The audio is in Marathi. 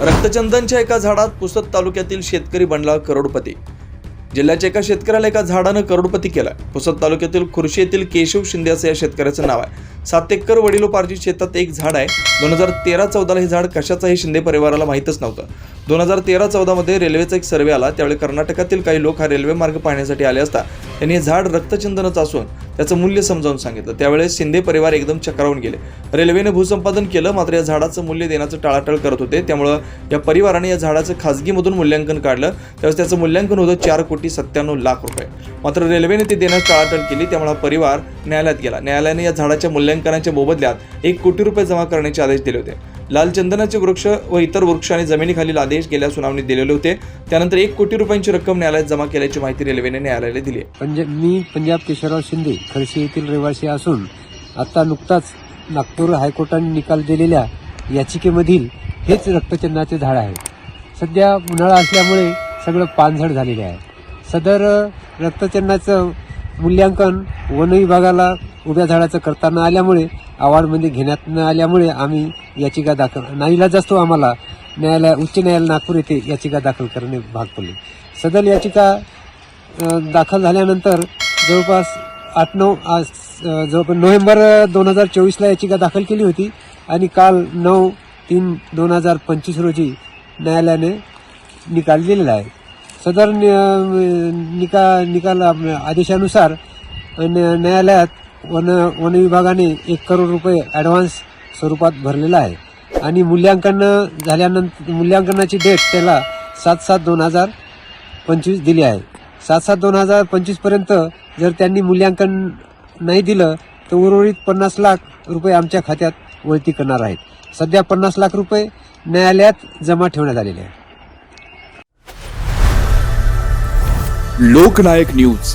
रक्तचंदनच्या एका झाडात पुसद तालुक्यातील शेतकरी बनला करोडपती. जिल्ह्याच्या एका शेतकऱ्याला एका झाडानं करोडपती केला पुसद तालुक्यातील खुर्शी येथील केशव शिंदे असं या शेतकऱ्याचं नाव आहे. सात एकर वडिलोपार्जित शेतात एक झाड आहे. दोन हजार तेरा चौदाला हे झाड कशाचं हे शिंदे परिवाराला माहीतच नव्हतं. दोन हजार तेरा चौदामध्ये रेल्वेचा एक सर्वे आला. त्यावेळी कर्नाटकातील काही लोक हा रेल्वे मार्ग पाहण्यासाठी आले असता. त्यांनी हे झाड रक्तचंदनच असून त्याचं मूल्य समजावून सांगितलं. त्यावेळेस शिंदे परिवार एकदम चक्रावून गेले. रेल्वेने भूसंपादन केलं मात्र या झाडाचं मूल्य देण्याचं टाळाटाळ करत होते. त्यामुळं या परिवाराने या झाडाचं खाजगीमधून मूल्यांकन काढलं. त्यावेळेस त्याचं मूल्यांकन होतं चार कोटी सत्त्याण्णव लाख रुपये. मात्र रेल्वेने ते देण्यास टाळाटाळ केली. त्यामुळे हा परिवार न्यायालयात गेला. न्यायालयाने या झाडाच्या मूल्यांकनाच्या मोबदल्यात एक कोटी रुपये जमा करण्याचे आदेश दिले होते. लाल चंदनाचे वृक्ष व इतर वृक्ष आणि जमिनीखालील आदेश गेल्या सुनावणीत दिलेले होते. त्यानंतर एक कोटी रुपयांची रक्कम न्यायालयात जमा केल्याची माहिती रेल्वेने न्यायालयाला दिली आहे. पंजाब मी पंजाब केशवराव शिंदे खडशी येथील रहिवासी असून आता नुकताच नागपूर हायकोर्टाने निकाल दिलेल्या याचिकेमधील हेच रक्तचंदनाचे झाड आहे. सध्या उन्हाळा असल्यामुळे सगळं पानझड झालेले आहे. सदर रक्तचंदनाचं मूल्यांकन वन विभागाला उभ्या झाडाचं करता न आल्यामुळे अवॉर्डमध्ये घेण्यात न आल्यामुळे आम्ही याचिका दाखल नाईलाज असतो आम्हाला. न्यायालय उच्च न्यायालय नागपूर येथे याचिका दाखल करणे भाग पडले. सदर याचिका दाखल झाल्यानंतर जवळपास आठ नऊ आज जवळपास नोव्हेंबर दोन हजार चोवीसला याचिका दाखल केली होती आणि काल नऊ तीन दोन हजार पंचवीस रोजी न्यायालयाने निकाल दिलेला आहे. सदर निका निकाल आदेशानुसार न्यायालयात वन वन विभागाने एक करोड रुपये ॲडव्हान्स स्वरूपात भरलेला आहे. आणि मूल्यांकन झाल्यानंतर मूल्यांकनाची डेट त्याला सात सात दोन हजार पंचवीस दिली आहे. सात सात दोन हजार पंचवीसपर्यंत जर त्यांनी मूल्यांकन नाही दिलं तर उर्वरित पन्नास लाख रुपये आमच्या खात्यात वळती करणार आहेत. सध्या पन्नास लाख रुपये न्यायालयात जमा ठेवण्यात आलेले आहे लोकनायक न्यूज.